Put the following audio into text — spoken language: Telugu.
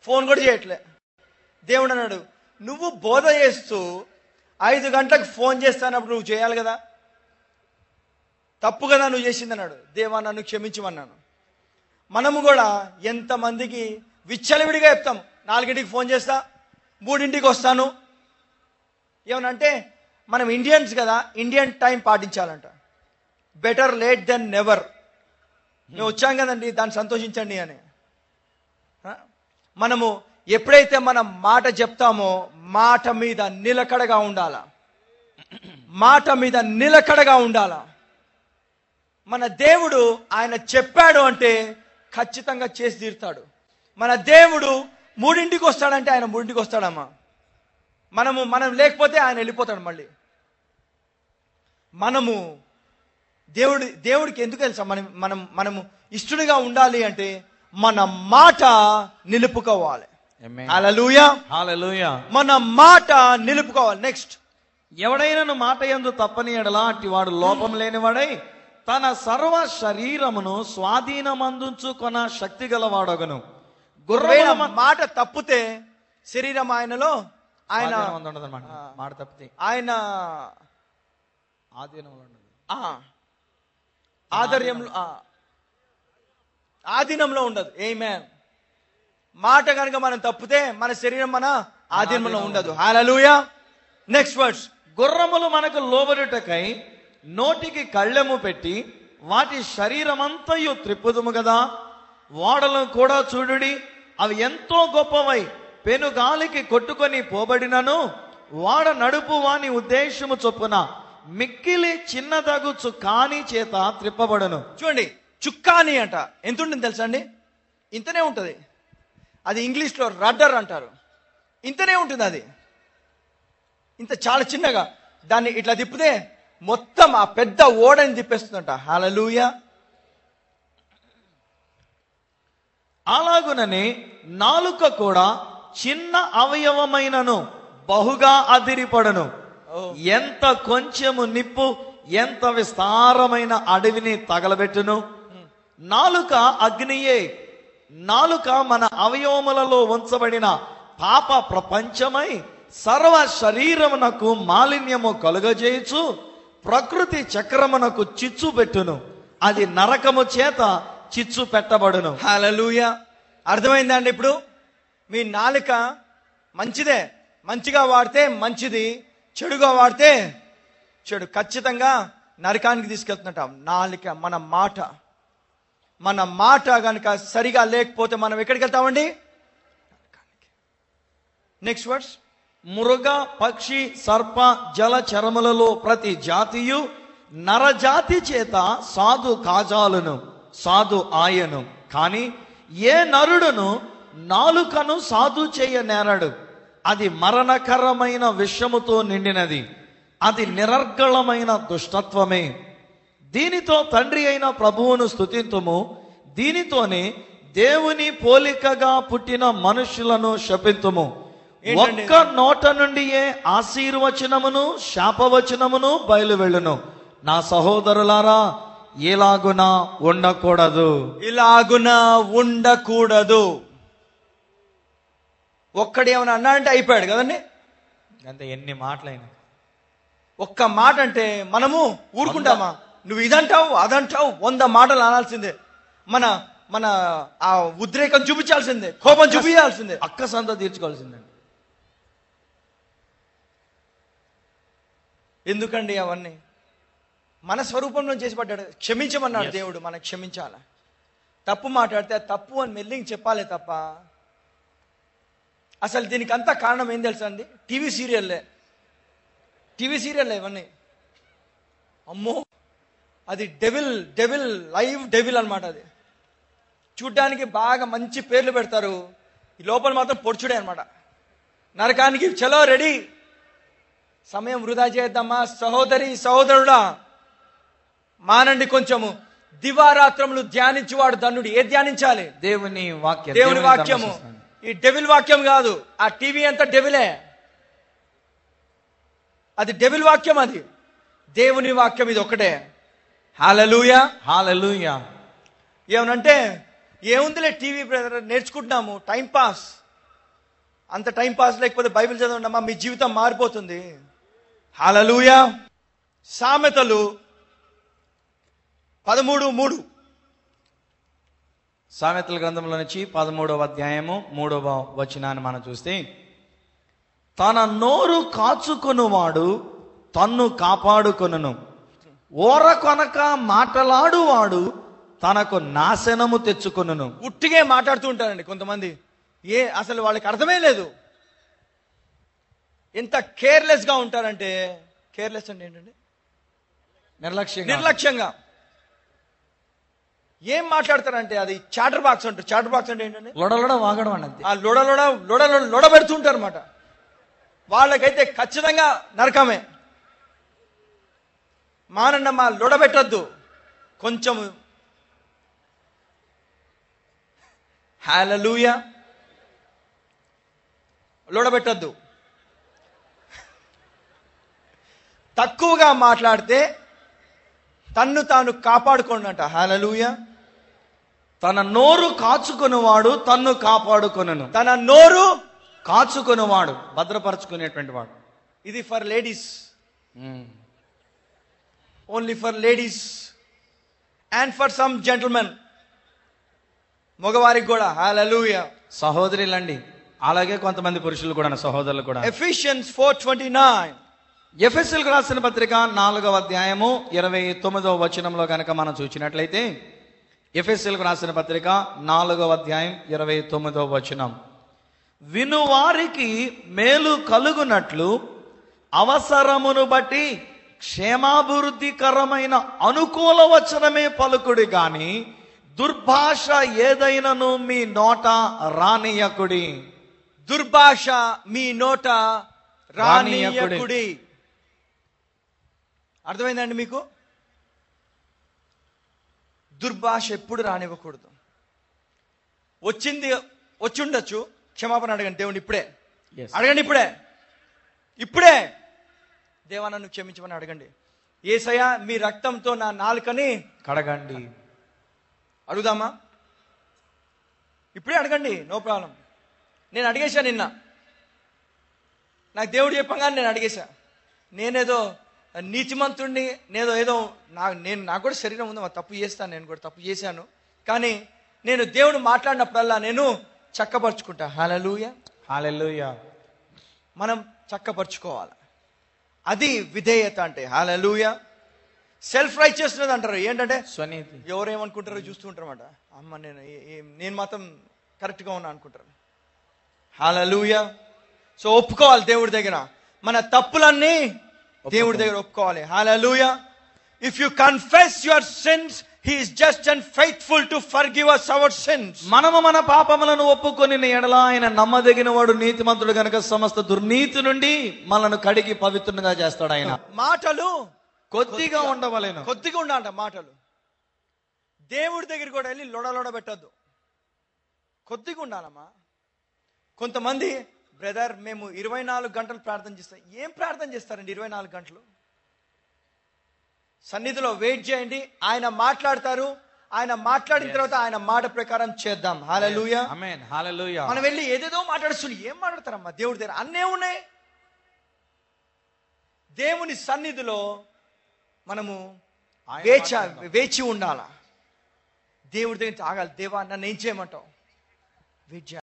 ఫోన్ కూడా చేయట్లే. దేవుడు అన్నాడు నువ్వు బోధ చేస్తూ ఐదు గంటలకు ఫోన్ చేస్తానప్పుడు నువ్వు చేయాలి కదా? తప్పు కదా నువ్వు చేసింది అన్నాడు. దేవా నన్ను క్షమించమన్నాను. మనము కూడా ఎంతమందికి విచ్చలవిడిగా చెప్తాం. నాలుగింటికి ఫోన్ చేస్తా మూడింటికి వస్తాను. ఏమనంటే మనం ఇండియన్స్ కదా Indian time పాటించాలంట. Better late than never. మేము వచ్చాం కదండి దాన్ని సంతోషించండి అని. మనము ఎప్పుడైతే మనం మాట చెప్తామో మాట మీద నిలకడగా ఉండాల. మాట మీద నిలకడగా ఉండాల. మన దేవుడు ఆయన చెప్పాడు అంటే ఖచ్చితంగా చేసి తీరుతాడు. మన దేవుడు మూడింటికి వస్తాడంటే ఆయన మూడింటికి వస్తాడమ్మా. మనము మనం లేకపోతే ఆయన వెళ్ళిపోతాడు మళ్ళీ. మనము దేవుడి దేవుడికి ఎందుకు తెలుసా? మనం మనం మనము ఇష్టడిగా ఉండాలి అంటే మన మాట నిలుపుకోవాలి. మన మాట నిలుపుకోవాలి. నెక్స్ట్ ఎవడైనను మాట యందు తప్పని ఎడలా అట్టి వాడు లోపం లేనివాడై తన సర్వ శరీరమును స్వాధీనమందుంచుకొన శక్తి గలవాడగను. మ- మాట తప్పితే శరీరం ఆయనలో ఆయన ఉండదన్నమాట. మాట తప్పితే. ఆయన ఆధీనంలో ఆధర్యంలో ఆ, ఆధీనంలో ఉండదు. ఏ మాట కనుక మనం తప్పితే మన శరీరం మన ఆధీనంలో ఉండదు. హల్లెలూయా నెక్స్ట్ వర్డ్స్ గుర్రములు మనకు లోబడుటకై నోటికి కళ్ళెము పెట్టి వాటి శరీరమంతయు త్రిప్పుదుము కదా ఓడలను కూడా చూడుడి. అవి ఎంతో గొప్పవై పెనుగాలికి కొట్టుకొని పోబడినను. వాడ నడుపు వాని ఉద్దేశము చొప్పున మిక్కిలి చిన్నదగుచు కాని చేత త్రిప్పబడును. చూడండి. చుక్కాని అంట. ఎంత ఉంటుంది తెలుసా అండి? ఇంతనే ఉంటుంది. అది ఇంగ్లీష్లో రడ్డర్ అంటారు. ఇంతనే ఉంటుంది అది. ఇంత చాలా చిన్నగా. దాన్ని ఇట్లా తిప్పితే మొత్తం ఆ పెద్ద ఓడని తిప్పేస్తుందంట. హలలుయ అలాగుననే నాలుక కూడా చిన్న అవయవమైనను బహుగా అదిరిపడను. ఎంత కొంచెము నిప్పు ఎంత విస్తారమైన అడవిని తగలబెట్టును. నాలుక అగ్నియే. నాలుక మన అవయవములలో ఉంచబడిన పాప ప్రపంచమై సర్వ శరీరమునకు మాలిన్యము కలుగజేయచ్చు ప్రకృతి చక్రమునకు చిచ్చు పెట్టును. అది నరకము చేత చిచ్చు పెట్టబడును. హలలుయ అర్థమైందండి ఇప్పుడు? మీ నాలుక మంచిదే. మంచిగా వాడితే మంచిది. చెడుగా వాడితే చెడు. ఖచ్చితంగా నరకానికి తీసుకెళ్తున్నట్ట. నాలుక మన మాట. మన మాట కనుక సరిగా లేకపోతే మనం ఎక్కడికి వెళ్తామండి? నెక్స్ట్ వర్డ్స్ మృగ పక్షి సర్ప జల చరములలో ప్రతి జాతియు నరజాతి చేత సాధు కాజాలను సాధు ఆయను. కానీ ఏ నరుడును నాలుకను సాధు చేయ నేరడు. అది మరణకరమైన విషముతో నిండినది. అది నిరర్గళమైన దుష్టత్వమే. దీనితో తండ్రి అయిన ప్రభువును స్తుతింతుము. దీనితోనే దేవుని పోలికగా పుట్టిన మనుషులను శపింతుము. ఒక్క నోట నుండియే ఆశీర్వచనమును శాపవచనమును బయలువెళ్ళును. నా సహోదరులారా ఇలాగున ఉండకూడదు. ఇలాగున ఉండకూడదు. ఒక్కడేమైనా అన్నాడంటే అయిపోయాడు కదండి? అంతే ఎన్ని మాటలైనా. ఒక్క మాట అంటే మనము ఊరుకుంటామా? నువ్వు ఇదంటావు అదంటావు వంద మాటలు అనాల్సిందే. మన మన ఆ ఉద్రేకం చూపించాల్సిందే కోపం చూపించాల్సిందే. అక్క సంత తీర్చుకోవాల్సిందండి ఎందుకండి అవన్నీ? మన స్వరూపంలో చేసి పడ్డాడు. క్షమించమన్నాడు దేవుడు మనం క్షమించాల? తప్పు మాట్లాడితే తప్పు అని మెల్లింగ్ చెప్పాలి తప్ప అసలు దీనికి అంతా కారణం ఏం తెలుసా అండి? టీవీ సీరియల్లే. టీవీ సీరియల్లే ఇవన్నీ. అమ్మో! అది డెవిల్ డెవిల్ లైవ్ డెవిల్ అన్నమాట అది. చూడ్డానికి బాగా మంచి పేర్లు పెడతారు. ఈ లోపల మాత్రం పొడుచుడే అనమాట నరకానికి చలో రెడీ. సమయం వృధా చేద్దామా? సహోదరి సహోదరుడా మానండి కొంచెము. దివారాత్రములు ధ్యానించువాడు ధనుడు. ఏ ధ్యానించాలి? దేవుని వాక్యం. దేవుని వాక్యము. ఈ డెవిల్ వాక్యం కాదు. ఆ టీవీ అంతా డెవిలే అది డెవిల్ వాక్యం అది. దేవుని వాక్యం ఇది ఒకటే. హాలలుయా. హల్లెలూయా ఏమనంటే ఏముందిలే టీవీ బ్రదర్ నేర్చుకుంటున్నాము టైం పాస్. అంత టైం పాస్ లేకపోతే బైబిల్ చదవండి అమ్మా మీ జీవితం మారిపోతుంది. హలలుయా. సామెతలు పదమూడు మూడు. సామెతల గ్రంథంలో నుంచి పదమూడవ అధ్యాయము మూడవ వచనాన్ని మనం చూస్తే తన నోరు కాచుకొనువాడు తన్ను కాపాడుకొనును. ఓర కొనక మాటలాడువాడు తనకు నాశనము తెచ్చుకొనును. ఉట్టిగే మాట్లాడుతూ ఉంటారండి కొంతమంది. ఏ అసలు వాళ్ళకి అర్థమే లేదు. ఎంత కేర్లెస్గా ఉంటారంటే కేర్లెస్ అంటే ఏంటండి? నిర్లక్ష్యం నిర్లక్ష్యంగా. ఏం మాట్లాడతారంటే అది చాటర్ బాక్స్ అంటారు చాటర్ బాక్స్ అంటే ఏంటండి? లొడలొడ వాగడం అన్నది ఆ లొడ లొడ లొడ లొడ లొడ పెడుతుంటారు అనమాట వాళ్ళకైతే ఖచ్చితంగా నరకమే. మానన్నమ్మా లొడబెట్టద్దు. కొంచెము కొంచెం హాలూయ లొడబెట్టద్దు. తక్కువగా మాట్లాడితే తన్ను తాను కాపాడుకోనంట. అంట హాలూయ తన నోరు కాచుకునేవాడు తన్ను కాపాడుకొనను. తన నోరు కాచుకునేవాడు భద్రపరచుకునేటువంటి వాడు. ఇది for ladies only for ladies and for some gentlemen మగవారికి కూడా హాలూయ సహోదరులండి అలాగే కొంతమంది పురుషులు కూడా సహోదరులు కూడా. Ephesians four twenty nine FSL రాసిన పత్రిక నాలుగవ అధ్యాయము ఇరవై తొమ్మిదవ వచనంలో కనుక మనం చూసినట్లయితే ఎఫ్ఎస్ఎల్ రాసిన పత్రిక నాలుగవ అధ్యాయం ఇరవై తొమ్మిదవ వచనం. వినువారికి మేలు కలుగునట్లు అవసరమును బట్టి క్షేమాభివృద్ధికరమైన అనుకూల వచనమే పలుకుడి గాని దుర్భాష ఏదైనను మీ నోట రానియకుడి. దుర్భాష మీ నోట రానీయకుడి. అర్థమైందండి మీకు? దుర్భాష ఎప్పుడు రానివ్వకూడదు. వచ్చింది వచ్చి ఉండొచ్చు క్షమాపణ అడగండి. దేవుని ఇప్పుడే. అడగండి ఇప్పుడే. ఇప్పుడే. దేవా నన్ను క్షమించమని అడగండి. ఏసయ్య మీ రక్తంతో నా నాలుకని కడగండి. అడుగుదామా? ఇప్పుడే అడగండి నో ప్రాబ్లం. నేను అడిగేశా నిన్న. నాకు దేవుడు చెప్పగానే నేను అడిగేశా. నేనేదో నీతిమంతుణ్ణి నేదో ఏదో నా నేను నాకు కూడా శరీరం ఉంది తప్పు చేస్తాను నేను కూడా తప్పు చేశాను. కానీ నేను దేవుడు మాట్లాడినప్పుడల్లా నేను చక్కపరుచుకుంటా. హలలుయ హాలెలూయా మనం చక్కపరుచుకోవాలి? అది విధేయత అంటే. హలలుయ సెల్ఫ్ రైచియస్నెస్ అంటారు. ఏంటంటే? స్వనీతి. ఎవరేమనుకుంటారో చూస్తూ ఉంటారన్నమాట. అమ్మ నేను నేను మాత్రం కరెక్ట్గా ఉన్నా అనుకుంటారు. హాలూయ సో ఒప్పుకోవాలి దేవుడి దగ్గర. మన తప్పులన్నీ దేవుడి దగ్గర ఒప్పుకోవాలి. Hallelujah if you confess your sins he is just and faithful to forgive us our sins మనము మన పాపములను ఒప్పుకొని ఎడల ఆయన నమ్మదగిన వాడు నీతిమంతుడు గనుక సమస్త దుర్నీతి నుండి మనను కడిగి పవిత్రంగా చేస్తాడు ఆయన. మాటలు కొద్దిగా ఉండవలేను. కొద్దిగా ఉండాలంట మాటలు. దేవుడి దగ్గర కూడా వెళ్ళి లొడ లొడ పెట్టద్దు. కొద్దిగా ఉండాలమ్మా. కొంతమంది బ్రదర్ మేము ఇరవై నాలుగు గంటలు ప్రార్థన చేస్తాం. ఏం ప్రార్థన చేస్తారండి ఇరవై నాలుగు గంటలు? సన్నిధిలో వెయిట్ చేయండి. ఆయన మాట్లాడతారు. ఆయన మాట్లాడిన తర్వాత ఆయన మాట ప్రకారం చేద్దాం. హాలూయ మనం వెళ్ళి ఏదేదో మాట్లాడుతుంది ఏం మాట్లాడతారమ్మా? దేవుడి దగ్గర అన్నే ఉన్నాయి. దేవుని సన్నిధిలో మనము వేచ. వేచి ఉండాలా? దేవుడి దగ్గర ఆగాలి. దేవా నన్ను ఏం చేయమంటావు? వెయిట్